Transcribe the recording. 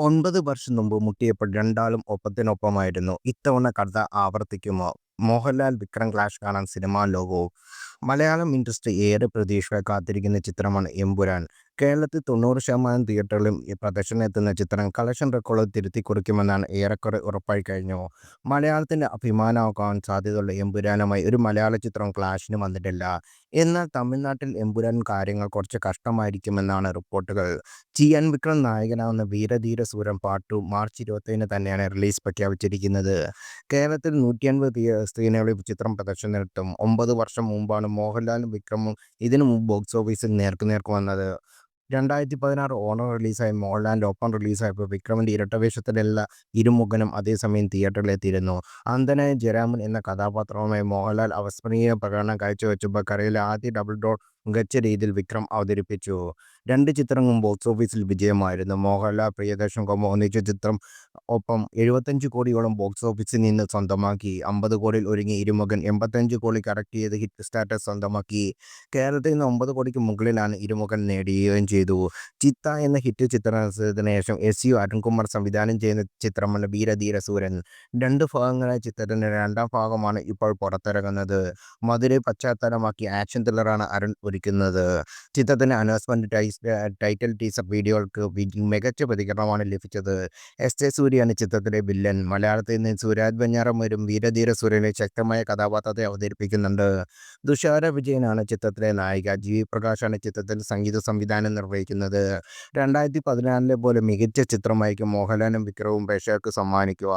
ഒൻപത് വർഷം മുമ്പ് മുട്ടിയപ്പോൾ രണ്ടാളും ഒപ്പത്തിനൊപ്പമായിരുന്നു. ഇത്തവണ കഥ ആവർത്തിക്കുമോ? മോഹൻലാൽ വിക്രം ക്ലാഷ് കാണാൻ സിനിമാ ലോകവും മലയാളം ഇൻഡസ്ട്രി ഏറെ പ്രതീക്ഷ കാത്തിരിക്കുന്ന ചിത്രമാണ് എമ്പുരാൻ. കേരളത്തിൽ തൊണ്ണൂറ് ശതമാനം തിയേറ്ററിലും ഈ പ്രദർശനം എത്തുന്ന ചിത്രം കളക്ഷൻ റെക്കോർഡ് തിരുത്തി കുറിക്കുമെന്നാണ് ഏറെക്കുറെ ഉറപ്പായി കഴിഞ്ഞു. മലയാളത്തിന്റെ അഭിമാനമാകാൻ സാധ്യതയുള്ള എമ്പുരാനുമായി ഒരു മലയാള ചിത്രം ക്ലാഷിന് വന്നിട്ടില്ല. എന്നാൽ തമിഴ്നാട്ടിൽ എമ്പുരാൻ കാര്യങ്ങൾ കുറച്ച് കഷ്ടമായിരിക്കുമെന്നാണ് റിപ്പോർട്ടുകൾ. ജി എൻ വിക്രം നായകനാകുന്ന Veera Dheera Sooran part two March ഇരുപത്തേഴിന് തന്നെയാണ് റിലീസ് പ്രഖ്യാപിച്ചിരിക്കുന്നത്. കേരളത്തിൽ നൂറ്റി അൻപത് സ്ക്രീനുകളിൽ ചിത്രം പ്രദർശനത്തിനെത്തും. ഒമ്പത് വർഷം മുമ്പാണ് മോഹൻലാലും വിക്രമും ഇതിനു മുമ്പ് ബോക്സ് ഓഫീസിൽ നേർക്കുനേർക്ക് വന്നത്. രണ്ടായിരത്തി പതിനാറ് ഓണം റിലീസായി മോഹൻലാലിന്റെ ഒപ്പം റിലീസായപ്പോൾ വിക്രമിന്റെ ഇരട്ടവേഷത്തിലുള്ള ഇരുമുഖനും അതേസമയം തിയേറ്ററിലെത്തിയിരുന്നു. അന്ധനായ ജയരാമൻ എന്ന കഥാപാത്രവുമായി മോഹൻലാൽ അവസ്മരണീയ പ്രകടനം കാഴ്ചവെച്ചപ്പോൾ കരയിലെ ആദ്യ ഡബിൾ റോൾ മികച്ച രീതിയിൽ വിക്രം അവതരിപ്പിച്ചു. രണ്ട് ചിത്രങ്ങളും ബോക്സ് ഓഫീസിൽ വിജയമായിരുന്നു. മോഹൻലാൽ പ്രിയദർശൻ കൊമ്പ ഒന്നിച്ച ചിത്രം ഒപ്പം എഴുപത്തഞ്ച് കോടിയോളം ബോക്സ് ഓഫീസിൽ നിന്ന് സ്വന്തമാക്കി. അമ്പത് കോടിയിൽ ഒരുങ്ങി ഇരുമുഖൻ എൺപത്തഞ്ച് കോടി കറക്റ്റ് ചെയ്ത് ഹിറ്റ് സ്റ്റാറ്റസ് സ്വന്തമാക്കി. കേരളത്തിൽ നിന്ന് ഒമ്പത് കോടിക്ക് മുകളിലാണ് ഇരുമുഖൻ നേടുകയും ചെയ്തു. ചിത്ത എന്ന ഹിറ്റ് ചിത്രത്തിന് ശേഷം എസ് യു അരുൺകുമാർ സംവിധാനം ചെയ്യുന്ന ചിത്രമല്ല വീരധീര സൂരൻ. രണ്ട് ഭാഗങ്ങളായ ചിത്രത്തിന്റെ രണ്ടാം ഭാഗമാണ് ഇപ്പോൾ പുറത്തിറങ്ങുന്നത്. മധുരൈ പശ്ചാത്തലമാക്കി ആക്ഷൻ ത്രില്ലറാണ് അരുൺ ഒരുക്കുന്നത്. ചിത്രത്തിന്റെ അനൗൺസ്മെന്റ് ടൈറ്റിൽ ടീസർ വീഡിയോകൾക്ക് മികച്ച പ്രതികരണമാണ് ലഭിച്ചത്. എസ് എ സൂര്യയാണ് ചിത്രത്തിലെ വില്ലൻ. മലയാളത്തിൽ നിന്ന് സുരാജ് വരും വീരധീര സൂര്യനെ ശക്തമായ കഥാപാത്രത്തെ അവതരിപ്പിക്കുന്നുണ്ട്. തുഷാര വിജയനാണ് ചിത്രത്തിലെ നായിക. ജി വി പ്രകാശാണ് ചിത്രത്തിൽ സംഗീത സംവിധാനം നിർവഹിക്കുന്നത്. രണ്ടായിരത്തി പതിനാറിലെ പോലെ മികച്ച ചിത്രമായിരിക്കും മോഹൻലാലും വിക്രവും പ്രേക്ഷകർക്ക് സമ്മാനിക്കുക.